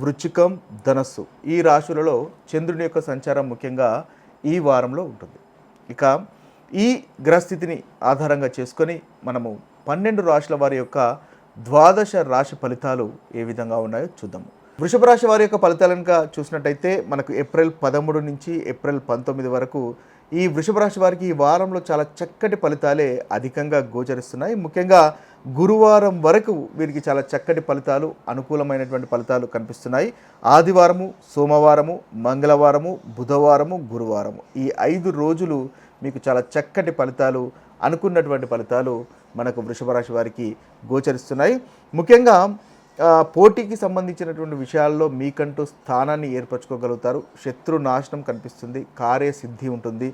వృచ్చికం ధనస్సు ఈ రాశులలో చంద్రుని యొక్క సంచారం ముఖ్యంగా ఈ వారంలో ఉంటుంది. ఇక ఈ గ్రహస్థితిని ఆధారంగా చేసుకొని మనము పన్నెండు రాశుల వారి యొక్క ద్వాదశ రాశి ఫలితాలు ఏ విధంగా ఉన్నాయో చూద్దాము. వృషభ రాశి వారి యొక్క ఫలితాలను చూసినట్టయితే మనకు ఏప్రిల్ పదమూడు నుంచి ఏప్రిల్ పంతొమ్మిది వరకు ఈ వృషభ రాశి వారికి ఈ వారంలో చాలా చక్కటి ఫలితాలే అధికంగా గోచరిస్తున్నాయి. ముఖ్యంగా గురువారం వరకు వీరికి చాలా చక్కటి ఫలితాలు అనుకూలమైనటువంటి ఫలితాలు కనిపిస్తున్నాయి. ఆదివారము సోమవారము మంగళవారము బుధవారము గురువారము ఈ ఐదు రోజులు మీకు చాలా చక్కటి ఫలితాలు అనుకున్నటువంటి ఫలితాలు మనకు వృషభ రాశి వారికి గోచరిస్తున్నాయి. ముఖ్యంగా పోటీకి సంబంధించినటువంటి విషయాల్లో మీకంటూ స్థానాన్ని ఏర్పరచుకోగలుగుతారు. శత్రు నాశనం కనిపిస్తుంది కార్య సిద్ధి ఉంటుంది.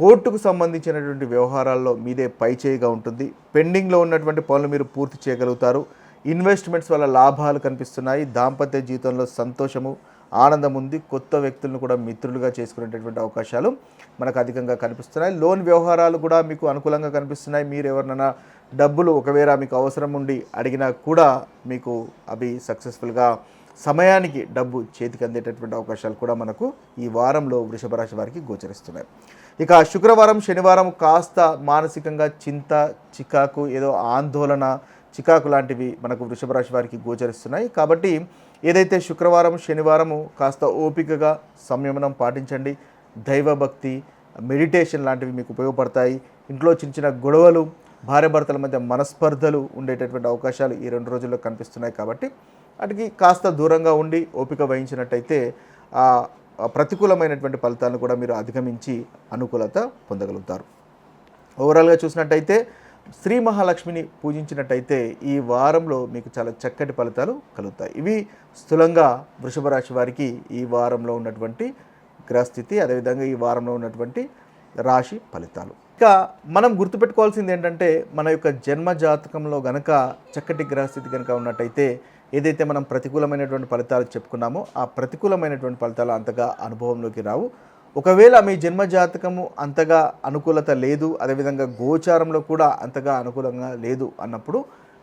కోర్టుకు సంబంధించినటువంటి వ్యవహారాల్లో మీదే పైచేయిగా ఉంటుంది. పెండింగ్లో ఉన్నటువంటి పనులు మీరు పూర్తి చేయగలుగుతారు. ఇన్వెస్ట్మెంట్స్ వల్ల లాభాలు కనిపిస్తున్నాయి. దాంపత్య జీవితంలో సంతోషము ఆనందం ఉంది. కొత్త వ్యక్తులను కూడా మిత్రులుగా చేసుకునేటటువంటి అవకాశాలు మనకు అధికంగా కనిపిస్తున్నాయి. లోన్ వ్యవహారాలు కూడా మీకు అనుకూలంగా కనిపిస్తున్నాయి. మీరు ఎవరినైనా డబ్బులు ఒకవేళ మీకు అవసరం ఉండి అడిగినా కూడా మీకు అవి సక్సెస్ఫుల్గా సమయానికి డబ్బు చేతికి అందేటటువంటి అవకాశాలు కూడా మనకు ఈ వారంలో వృషభ రాశి వారికి గోచరిస్తున్నాయి. ఇక శుక్రవారం శనివారం కాస్త మానసికంగా చింత చికాకు ఏదో ఆందోళన చికాకు లాంటివి మనకు వృషభ రాశి వారికి గోచరిస్తున్నాయి. కాబట్టి ఏదైతే శుక్రవారం శనివారము కాస్త ఓపికగా సంయమనం పాటించండి. దైవభక్తి మెడిటేషన్ లాంటివి మీకు ఉపయోగపడతాయి. ఇంట్లో చిన్న చిన్న గొడవలు భార్యాభర్తల మధ్య మనస్పర్ధలు ఉండేటటువంటి అవకాశాలు ఈ రెండు రోజుల్లో కనిపిస్తున్నాయి కాబట్టి వాటికి కాస్త దూరంగా ఉండి ఓపిక వహించినట్టయితే ఆ ఆ ప్రతికూలమైనటువంటి ఫలితాలను కూడా మీరు అధిగమించి అనుకూలత పొందగలుగుతారు. ఓవరాల్గా చూసినట్టయితే శ్రీ మహాలక్ష్మిని పూజించినట్టయితే ఈ వారంలో మీకు చాలా చక్కటి ఫలితాలు కలుగుతాయి. ఇవి స్థూలంగా వృషభ రాశి వారికి ఈ వారంలో ఉన్నటువంటి గ్రహస్థితి అదేవిధంగా ఈ వారంలో ఉన్నటువంటి రాశి ఫలితాలు. ఇక మనం గుర్తుపెట్టుకోవాల్సింది ఏంటంటే మన యొక్క జన్మ జాతకంలో గనక చక్కటి గ్రహస్థితి కనుక ఉన్నట్టయితే ఏదైతే మనం ప్రతికూలమైనటువంటి ఫలితాలు చెప్పుకున్నామో ఆ ప్రతికూలమైనటువంటి ఫలితాలు అంతగా అనుభవంలోకి రావు. ఒకవేళ మీ జన్మ జాతకము అంతగా అనుకూలత లేదు అదేవిధంగా గోచారంలో కూడా అంతగా అనుకూలంగా లేదు అన్నప్పుడు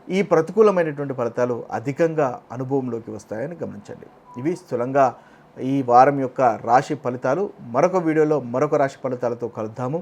ఈ ప్రతికూలమైనటువంటి ఫలితాలు అధికంగా అనుభవంలోకి వస్తాయని గమనించండి. ఇవి స్థూలంగా ఈ వారం యొక్క రాశి ఫలితాలు. మరొక వీడియోలో మరొక రాశి ఫలితాలతో కలుద్దాము.